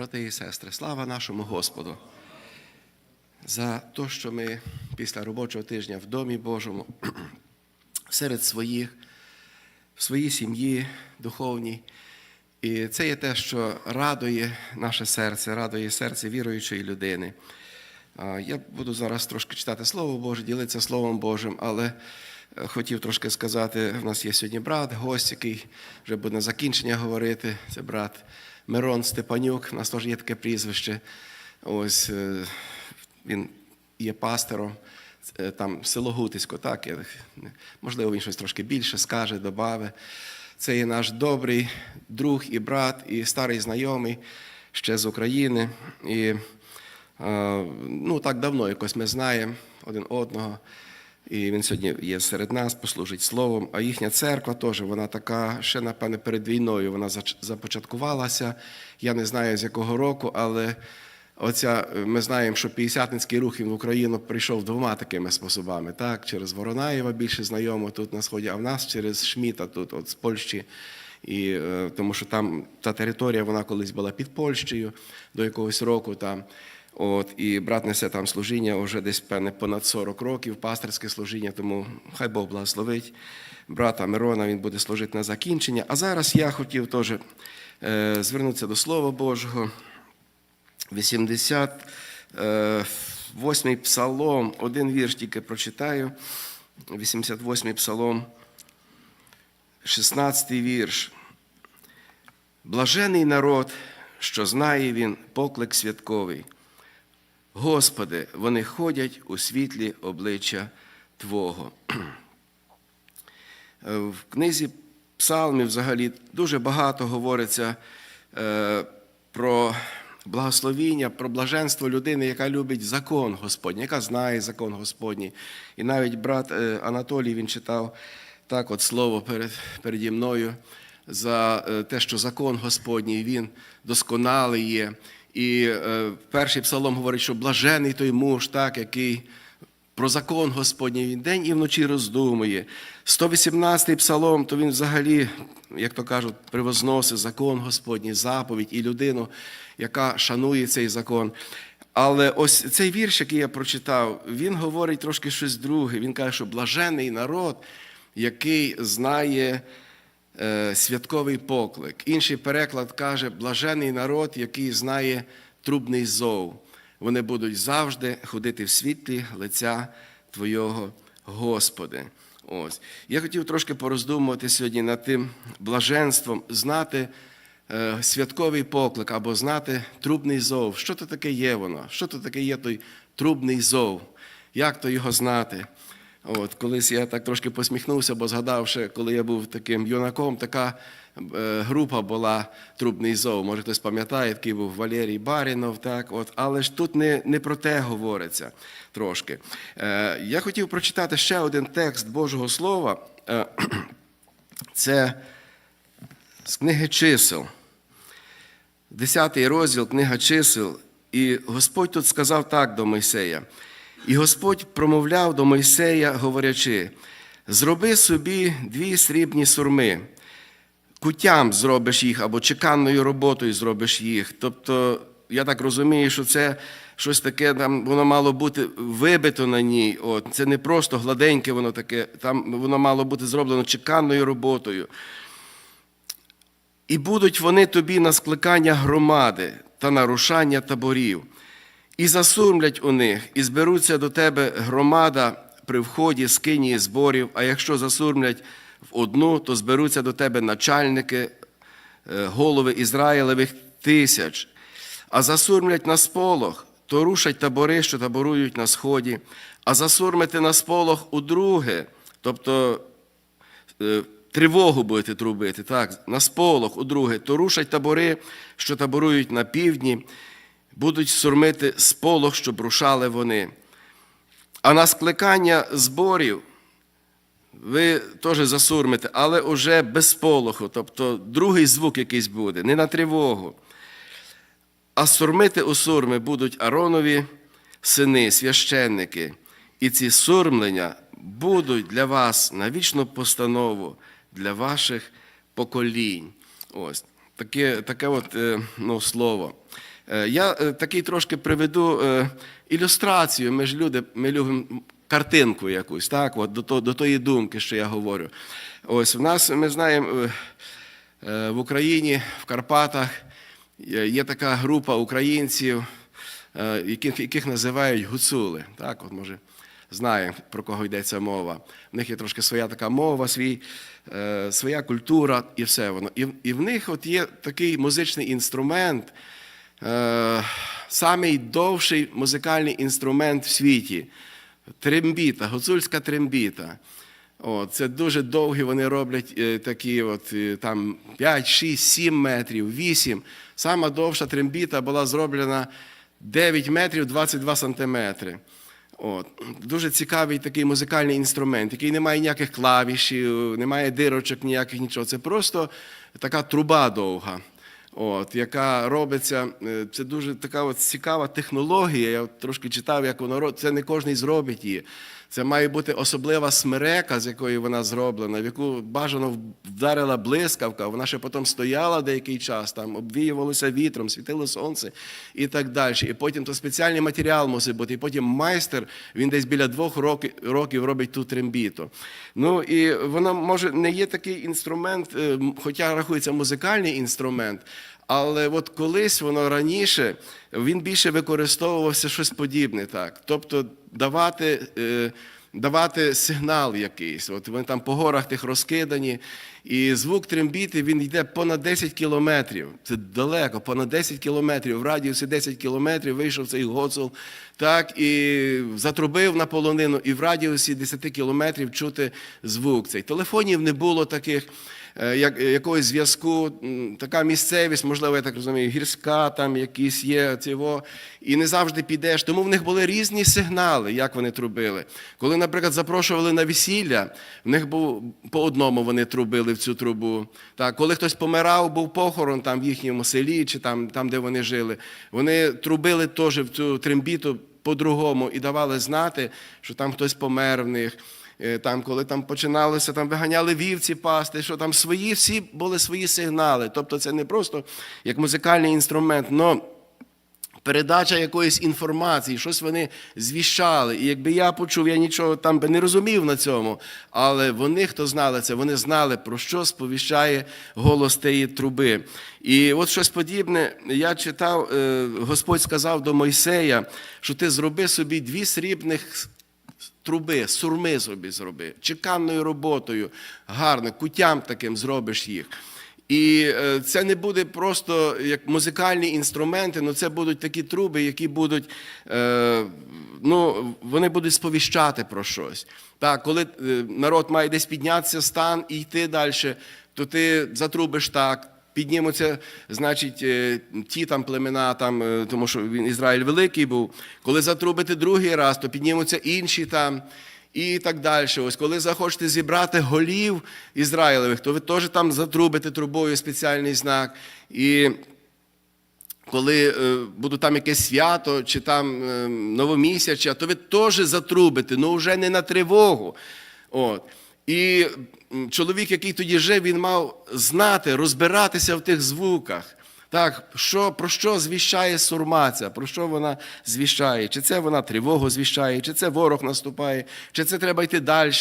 брати і сестри, слава нашому Господу за те, що ми після робочого тижня в Домі Божому серед своїх, в своїй сім'ї духовній. І це є те, що радує наше серце, радує серце віруючої людини. Я буду зараз трошки читати Слово Боже, ділитися Словом Божим, але е, хотів трошки сказати, в нас є сьогодні брат, гость, який вже буде на закінчення говорити. Це брат Мирон Степанюк, у нас теж є таке прізвище. Ось е, він є пастором. Е, Там село Гутисько, так, можливо, він щось трошки більше скаже, добавить. Це є наш добрий друг і брат, і старий знайомий ще з України. І е, ну, так давно якось ми знаємо один одного. І він сьогодні є серед нас, послужить словом. А їхня церква теж, вона така, ще, напевне, перед війною вона започаткувалася. Я не знаю з якого року, але оця, ми знаємо, що П'ятдесятницький рух він в Україну прийшов двома такими способами. Так, через Воронаєва більше знайомо тут на сході, а в нас через Шміта тут, от з Польщі. І, е, тому що там та територія вона колись була під Польщею до якогось року там. От, і брат несе там служіння вже десь певне понад 40 років, пасторське служіння, тому хай Бог благословить. Брата Мирона він буде служити на закінчення. А зараз я хотів теж е, звернутися до Слова Божого. 88-й псалом, один вірш тільки прочитаю. 88-й псалом, 16-й вірш. Блажений народ, що знає він поклик святковий. Господи, вони ходять у світлі обличчя Твого. В книзі Псалмів взагалі дуже багато говориться е, про благословіння, про блаженство людини, яка любить закон Господній, яка знає закон Господній. І навіть брат е, Анатолій він читав так от слово перед, переді мною за е, те, що закон Господній він досконалий є. І е, перший псалом говорить, що блажений той муж, так, який про закон Господній він день і вночі роздумує. 118-й псалом, то він взагалі, як то кажуть, привозносить закон Господній, заповідь і людину, яка шанує цей закон. Але ось цей вірш, який я прочитав, він говорить трошки щось друге. Він каже, що блажений народ, який знає святковий поклик. Інший переклад каже, блажений народ, який знає трубний зов. Вони будуть завжди ходити в світлі лиця Твого Господи. Ось. Я хотів трошки пороздумувати сьогодні над тим блаженством, знати е, святковий поклик або знати трубний зов. Що то таке є воно? Що то таке є той трубний зов? Як то його знати? От, колись я так трошки посміхнувся, бо згадав, ще, коли я був таким юнаком, така е, група була Трубний зов. Може, хтось пам'ятає, такий був Валерій Барінов. Так, от, але ж тут не, не про те говориться трошки. Е, я хотів прочитати ще один текст Божого Слова. Е, це з книги чисел. Десятий розділ, книга чисел. І Господь тут сказав так до Мойсея. І Господь промовляв до Мойсея, говорячи: зроби собі дві срібні сурми, кутям зробиш їх або чеканною роботою зробиш їх. Тобто, я так розумію, що це щось таке, там воно мало бути вибито на ній. От, це не просто гладеньке, воно таке, там воно мало бути зроблено чеканною роботою. І будуть вони тобі на скликання громади та нарушання таборів, і засурмлять у них, і зберуться до тебе громада при вході скинії зборів, а якщо засурмлять в одну, то зберуться до тебе начальники, е, голови Ізраїлевих тисяч, а засурмлять на сполох, то рушать табори, що таборують на сході, а засурмити на сполох у друге, тобто е, тривогу будете трубити, так, на сполох, у друге, то рушать табори, що таборують на півдні, будуть сурмити сполох, щоб рушали вони. А на скликання зборів ви теж засурмите, але уже без сполоху, тобто другий звук якийсь буде, не на тривогу. А сурмити у сурми будуть Аронові сини, священники, і ці сурмлення будуть для вас на вічну постанову для ваших поколінь. Ось таке, таке от, е, ну, слово. Е, Я е, такий трошки приведу е, ілюстрацію. Ми ж люди, ми любимо картинку якусь, так, от, до, до тої думки, що я говорю. Ось в нас, ми знаємо, в Україні, в Карпатах є така група українців, яких, яких називають гуцули. Так, от, може, знаємо, про кого йдеться мова. В них є трошки своя така мова, свій, своя культура і все воно. І, і в них от є такий музичний інструмент, е, самий довший музикальний інструмент в світі трембіта, гуцульська трембіта. О, це дуже довгі вони роблять е, такі, от, е, там 5, 6, 7 метрів, 8. Сама довша трембіта була зроблена 9 метрів 22 сантиметри. От. Дуже цікавий такий музикальний інструмент, який не має ніяких клавішів, не має дирочок ніяких нічого. Це просто така труба довга. От, яка робиться, е, це дуже така от цікава технологія. Я трошки читав, як робить. Це не кожен зробить її. Це має бути особлива смерека, з якої вона зроблена, в яку бажано вдарила блискавка. Вона ще потім стояла деякий час, там обвіювалося вітром, світило сонце і так далі. І потім то спеціальний матеріал мусить бути. І потім майстер він десь біля двох років, робить ту трембіту. Ну і воно може не є такий інструмент, е, хоча рахується музикальний інструмент. Але от колись воно раніше він більше використовувався щось подібне, так. Тобто давати, е, давати сигнал якийсь. От вони там по горах тих розкидані, і звук трембіти він йде понад 10 кілометрів. Це далеко, понад 10 кілометрів. В радіусі 10 кілометрів вийшов цей гоцул, так, і затрубив на полонину, і в радіусі 10 кілометрів чути звук цей. Телефонів не було таких якогось зв'язку, така місцевість, можливо, я так розумію, гірська, там якісь є цього, і не завжди підеш. Тому в них були різні сигнали, як вони трубили. Коли, наприклад, запрошували на весілля, в них був по одному вони трубили в цю трубу. Так, коли хтось помирав, був похорон там в їхньому селі чи там, там де вони жили, вони трубили теж в цю трембіту по-другому і давали знати, що там хтось помер в них. Е, Там, коли там починалося, там виганяли вівці пасти, що там свої, всі були свої сигнали. Тобто це не просто як музикальний інструмент, але передача якоїсь інформації, щось вони звіщали. І якби я почув, я нічого там би не розумів на цьому. Але вони, хто знали це, вони знали, про що сповіщає голос тієї труби. І от щось подібне, я читав, е, Господь сказав до Мойсея, що ти зроби собі дві срібних труби, сурми собі зроби, чеканною роботою, гарно, кутям таким зробиш їх. І е, це не буде просто як музикальні інструменти, але це будуть такі труби, які будуть, е, ну, вони будуть сповіщати про щось. Так, коли е, народ має десь піднятися стан і йти далі, то ти затрубиш так. Піднімуться, значить, е, ті там племена, там, е, тому що він Ізраїль великий був. Коли затрубити другий раз, то піднімуться інші там і так далі. Ось коли захочете зібрати голів Ізраїлевих, то ви теж там затрубите трубою спеціальний знак. І коли е, буде там якесь свято чи там новомісяча, то ви теж затрубите, але вже не на тривогу. От. І чоловік, який тоді жив, він мав знати, розбиратися в тих звуках. Так, що, про що звіщає сурмаця, про що вона звіщає? Чи це вона тривогу звіщає, чи це ворог наступає, чи це треба йти далі,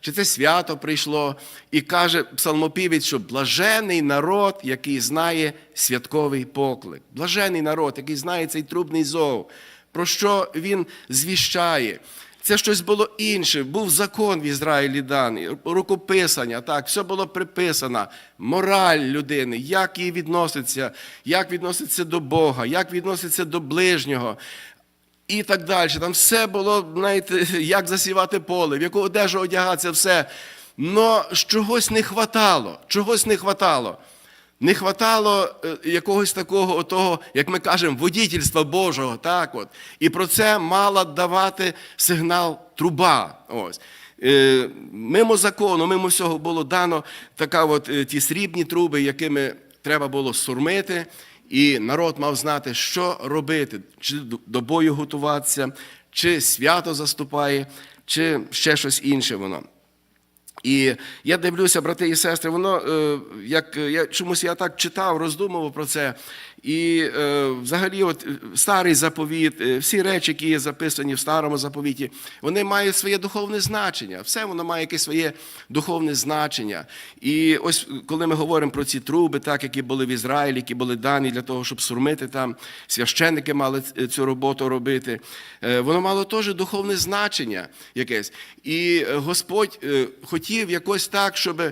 чи це свято прийшло. І каже псалмопівець, що блажений народ, який знає святковий поклик. Блажений народ, який знає цей трубний зов, про що він звіщає. Це щось було інше. Був закон в Ізраїлі даний, рукописання, так, все було приписано, мораль людини, як їй відноситься, як відноситься до Бога, як відноситься до ближнього. І так далі. Там все було, знаєте, як засівати поле, в яку одежу одягатися, все. Но чогось не хватало, чогось не хватало. Не хватало е, якогось такого, отого, як ми кажемо, водітельства Божого. Так от. І про це мала давати сигнал труба. Ось. Е, Мимо закону, мимо всього було дано така от, е, ті срібні труби, якими треба було сурмити, і народ мав знати, що робити, чи до- до бою готуватися, чи свято заступає, чи ще щось інше воно. І я дивлюся, брати і сестри, воно е, як е, я чомусь я так читав, роздумував про це. І е, взагалі, от е, старий заповіт, е, всі речі, які є записані в старому заповіті, вони мають своє духовне значення. Все воно має якесь своє духовне значення. І ось коли ми говоримо про ці труби, так які були в Ізраїлі, які були дані для того, щоб сурмити там, священники мали цю роботу робити. е, Воно мало теж духовне значення якесь. І е, Господь е, хотів якось так, щоб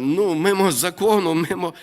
ну, мимо закону, мимо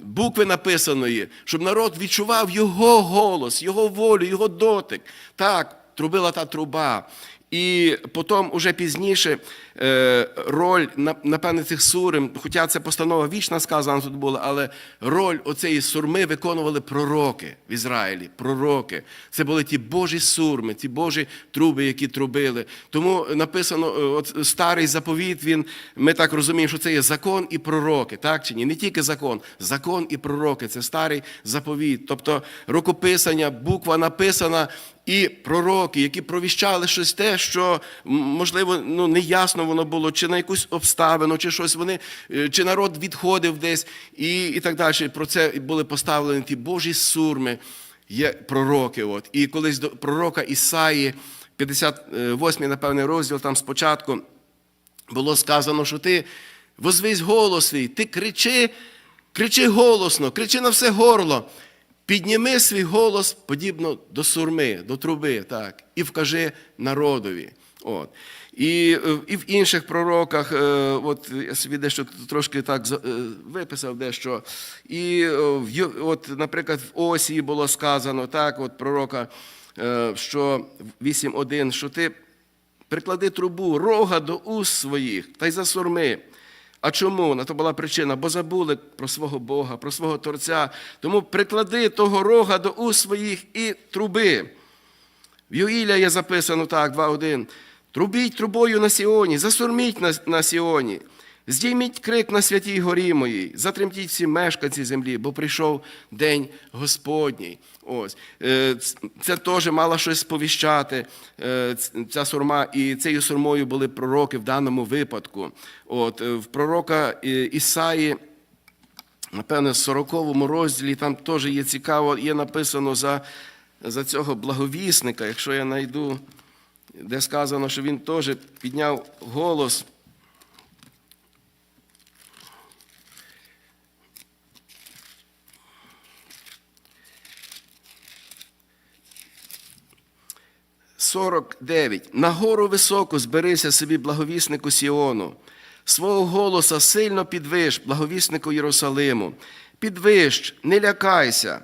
букви написаної, щоб народ відчував його голос, його волю, його дотик. Так, трубила та труба. І потім, уже пізніше, е, роль, на- напевне, цих сурим, хоча це постанова вічна сказана тут була, але роль оцеї сурми виконували пророки в Ізраїлі. Пророки. Це були ті Божі сурми, ті Божі труби, які трубили. Тому написано, е, от старий заповіт, він, ми так розуміємо, що це є закон і пророки, так чи ні? Не тільки закон, закон і пророки це старий заповіт. Тобто рукописання, буква написана. І пророки, які провіщали щось те, що можливо ну неясно воно було, чи на якусь обставину, чи щось вони, е, чи народ відходив десь, і, і так далі. Про це були поставлені ті Божі сурми, є пророки. От. І колись до пророка Ісаї, 58-й, напевне, розділ там спочатку було сказано, що ти возвись голос свій, ти кричи, кричи голосно, кричи на все горло. Підніми свій голос подібно до сурми, до труби, так, і вкажи народові. От. І, і в інших пророках, е, от я собі дещо трошки так за- е, виписав дещо. І е, от, наприклад, в Осії було сказано, так, от пророка, що 8.1, що ти приклади трубу, рога до уст своїх та й засурми. А чому? На то була причина, бо забули про свого Бога, про свого Творця. Тому приклади того рога до уст своїх і труби. В Юїля є записано так, 2.1. Трубіть трубою на Сіоні, засурміть на, на Сіоні, здійміть крик на святій горі моїй, затремтіть всі мешканці землі, бо прийшов день Господній. Ось. Е, Це теж мало щось сповіщати, е, ця сурма, і цією сурмою були пророки в даному випадку. От, е, в пророка Ісаї, напевне, в 40 розділі там теж є цікаво, є написано за, за цього благовісника, якщо я знайду, де сказано, що він теж підняв голос. Сорок дев'ять. На гору високу зберися собі благовіснику Сіону. Свого голоса сильно підвищ, благовіснику Єрусалиму. Підвищ, не лякайся.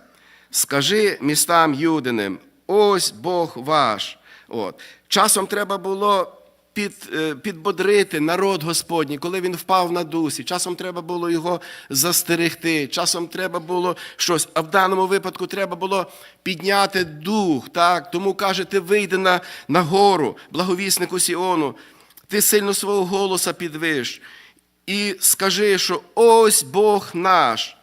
Скажи містам Юдиним, ось Бог ваш. От. Часом треба було під, е, підбодрити народ Господній, коли він впав на дусі. Часом треба було його застерегти, часом треба було щось. А в даному випадку треба було підняти дух. Так? Тому каже, ти вийди на, на гору, благовіснику Сіону, ти сильно свого голоса підвищ. І скажи, що ось Бог наш.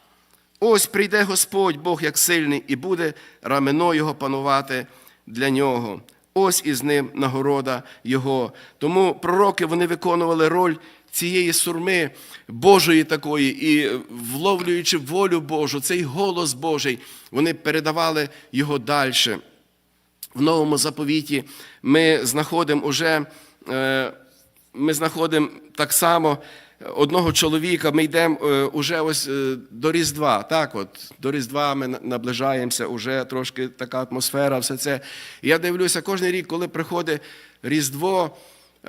Ось прийде Господь Бог як сильний, і буде рамено Його панувати для нього. Ось із ним нагорода Його. Тому пророки вони виконували роль цієї сурми Божої такої, і вловлюючи волю Божу, цей голос Божий, вони передавали його далі. В новому заповіті ми знаходимо уже, е, ми знаходимо так само одного чоловіка, ми йдемо е, уже ось е, до Різдва. Так, от, до Різдва ми наближаємося, уже трошки така атмосфера, все це. І я дивлюся, кожен рік, коли приходить Різдво,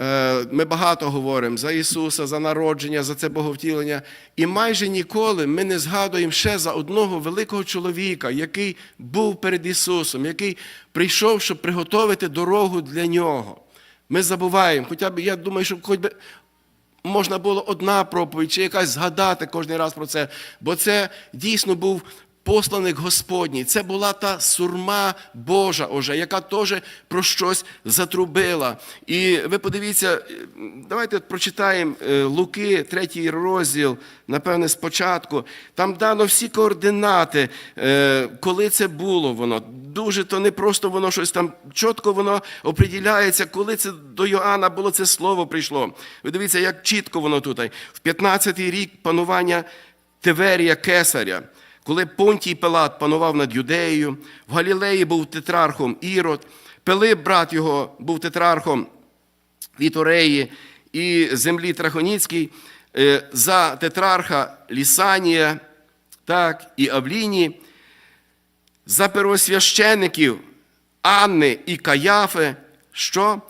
е, ми багато говоримо за Ісуса, за народження, за це Боговтілення. І майже ніколи ми не згадуємо ще за одного великого чоловіка, який був перед Ісусом, який прийшов, щоб приготовити дорогу для нього. Ми забуваємо, хоча б я думаю, що хоч би можна було одна проповідь чи якась згадати кожен раз про це, бо це дійсно був посланик Господній. Це була та сурма Божа, уже, яка теж про щось затрубила. І ви подивіться, е, давайте прочитаємо е, Луки, третій розділ, напевне, спочатку. Там дано всі координати, е, коли це було воно. дуже то не просто воно щось там чітко воно оприділяється, коли це до Йоанна було це слово прийшло. Ви дивіться, як чітко воно тут. В 15-й рік панування Теверія Кесаря, коли Понтій Пилат панував над Юдеєю, в Галілеї був тетрархом Ірод, Пилип, брат його, був тетрархом Вітореї і землі Трахоніцькій, е, за тетрарха Лісанія, так, і Авліні, за первосвящеників Анни і Каяфи, що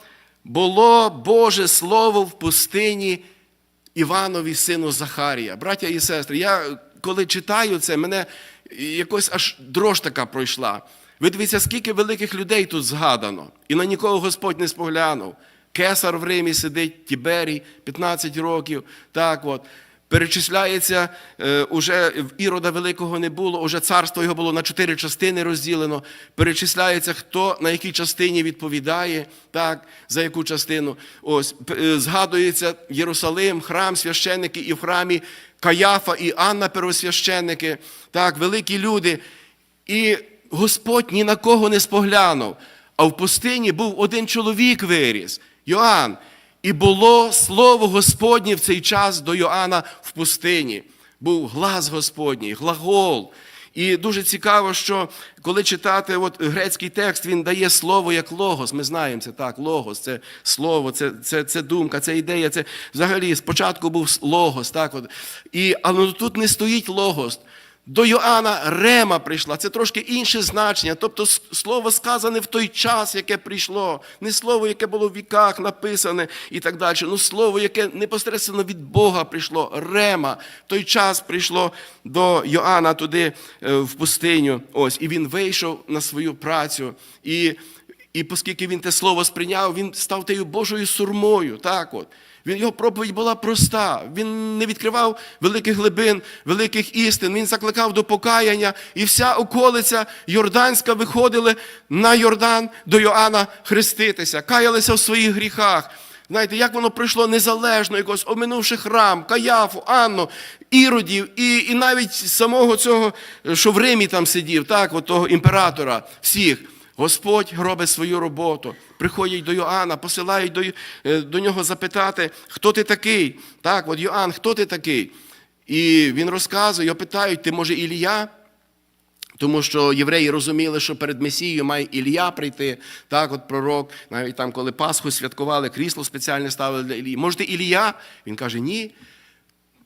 було Боже Слово в пустині Іванові, сину Захарія. Браття і сестри, я коли читаю це, мене якось аж дрож така пройшла. Ви дивіться, скільки великих людей тут згадано, і на нікого Господь не споглянув. Кесар в Римі сидить, Тіберій, 15 років. Так от. Перечисляється, е, уже в Ірода Великого не було, уже царство його було на чотири частини розділено. Перечисляється, хто на якій частині відповідає, так, за яку частину. Ось е, згадується Єрусалим, храм, священники, і в храмі Каяфа і Анна первосвященники, так, великі люди. І Господь ні на кого не споглянув. А в пустині був один чоловік виріс, Йоанн. І було слово Господнє в цей час до Йоанна в пустині. Був глас Господній, глагол. І дуже цікаво, що коли читати от грецький текст, він дає слово як логос. Ми знаємо це так, логос, це слово, це, це, це думка, це ідея. Це взагалі спочатку був логос. Так, от. І, але тут не стоїть логос. До Йоанна Рема прийшла. Це трошки інше значення. Тобто слово сказане в той час, яке прийшло. Не слово, яке було в віках написане і так далі. Ну слово, яке непосередньо від Бога прийшло. Рема. В той час прийшло до Йоанна туди е, в пустиню. Ось, і він вийшов на свою працю. І, і оскільки він те слово сприйняв, він став тією Божою сурмою. Так от. Він його проповідь була проста. Він не відкривав великих глибин, великих істин. Він закликав до покаяння, і вся околиця Йорданська виходили на Йордан до Йоанна хреститися, каялися в своїх гріхах. Знаєте, як воно пройшло незалежно, якось оминувши храм, Каяфу, Анну, Іродів, і, і навіть самого цього, що в Римі там сидів, так, от того імператора, всіх. Господь робить свою роботу. Приходять до Йоанна, посилають до, е, до нього запитати, хто ти такий. Так, от Йоанн, хто ти такий? І він розказує, його питають, ти може Ілія? Тому що євреї розуміли, що перед Месією має Ілля прийти, так, от пророк, навіть там, коли Пасху святкували, крісло спеціальне ставили для Ілії. Може, ти Ілія? Він каже, ні.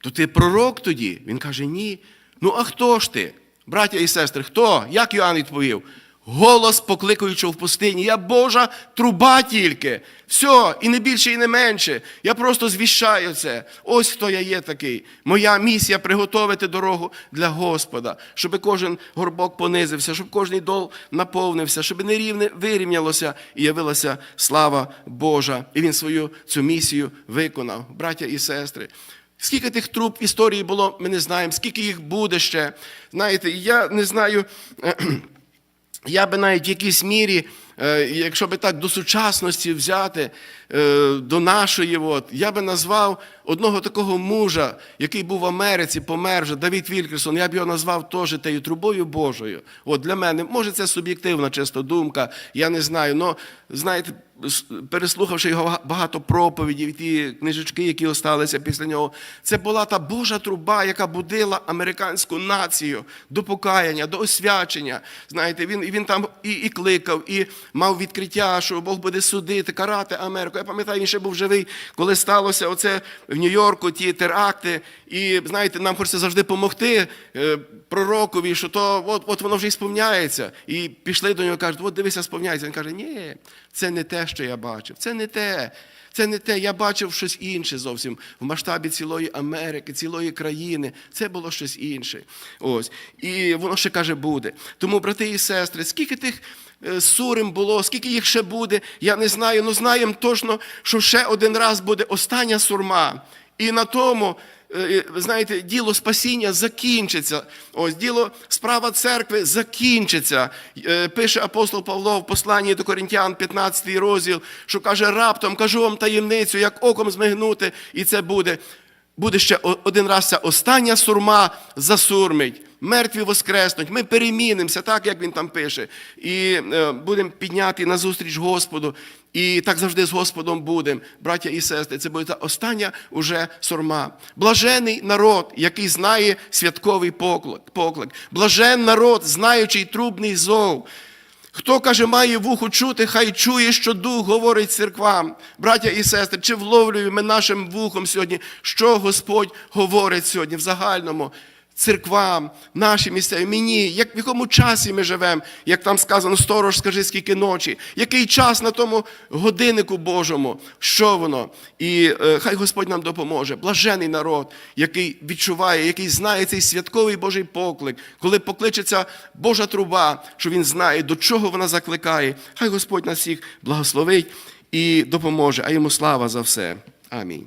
То ти пророк тоді? Він каже, ні. Ну, а хто ж ти? Браття і сестри, хто? Як Йоанн відповів? Голос покликаючи в пустині, я Божа труба тільки. Все, і не більше, і не менше. Я просто звіщаю це. Ось хто я є такий. Моя місія приготовити дорогу для Господа, щоб кожен горбок понизився, щоб кожен дол наповнився, щоб нерівне вирівнялося і явилася слава Божа. І він свою цю місію виконав. Браття і сестри. Скільки тих труб в історії було, ми не знаємо, скільки їх буде ще. Знаєте, я не знаю. Я би навіть в якійсь мірі, е, якщо би так до сучасності взяти, е, до нашої, от, я би назвав одного такого мужа, який був в Америці, помер вже, Давід Вількерсон, я б його назвав теж тією трубою Божою. От для мене, може, це суб'єктивна чисто думка, я не знаю. але, знаєте, переслухавши його багато проповідей, ті книжечки, які осталися після нього, це була та Божа труба, яка будила американську націю до покаяння, до освячення. Знаєте, він, він там і, і кликав, і мав відкриття, що Бог буде судити, карати Америку. Я пам'ятаю, він ще був живий, коли сталося оце в Нью-Йорку, ті теракти. І знаєте, нам хочеться завжди допомогти пророкові, що то от, от воно вже і сповняється. І пішли до нього, кажуть, от дивися, сповняється. Він каже, ні, це не те, що я бачив, це не те. Це не те, я бачив щось інше зовсім в масштабі цілої Америки, цілої країни. Це було щось інше. Ось. І воно ще каже, буде. Тому, брати і сестри, скільки тих е, сурим було, скільки їх ще буде, я не знаю. Ну знаємо точно, що ще один раз буде остання сурма. І на тому е, знаєте, діло спасіння закінчиться. Ось діло справа церкви закінчиться. Е, Пише апостол Павло в посланні до Коринтян, 15 розділ, що каже: раптом кажу вам таємницю, як оком змигнути, і це буде. Буде ще один раз ця остання сурма засурмить. Мертві воскреснуть, ми перемінимося, так як він там пише, і е, будемо підняти назустріч Господу. І так завжди з Господом будемо, браття і сестри. Це буде та остання уже сорма. Блажений народ, який знає святковий поклик. Блажен народ, знаючий трубний зов. Хто каже, має вуху чути, хай чує, що дух говорить церквам. Браття і сестри, чи вловлюємо ми нашим вухом сьогодні, що Господь говорить сьогодні в загальному церквам, наші місцеві, мені, як в якому часі ми живемо, як там сказано, сторож, скажи, скільки ночі, який час на тому годиннику Божому, що воно? І е, хай Господь нам допоможе. Блажений народ, який відчуває, який знає цей святковий Божий поклик, коли покличеться Божа труба, що він знає, до чого вона закликає. Хай Господь нас всіх благословить і допоможе, а йому слава за все. Амінь.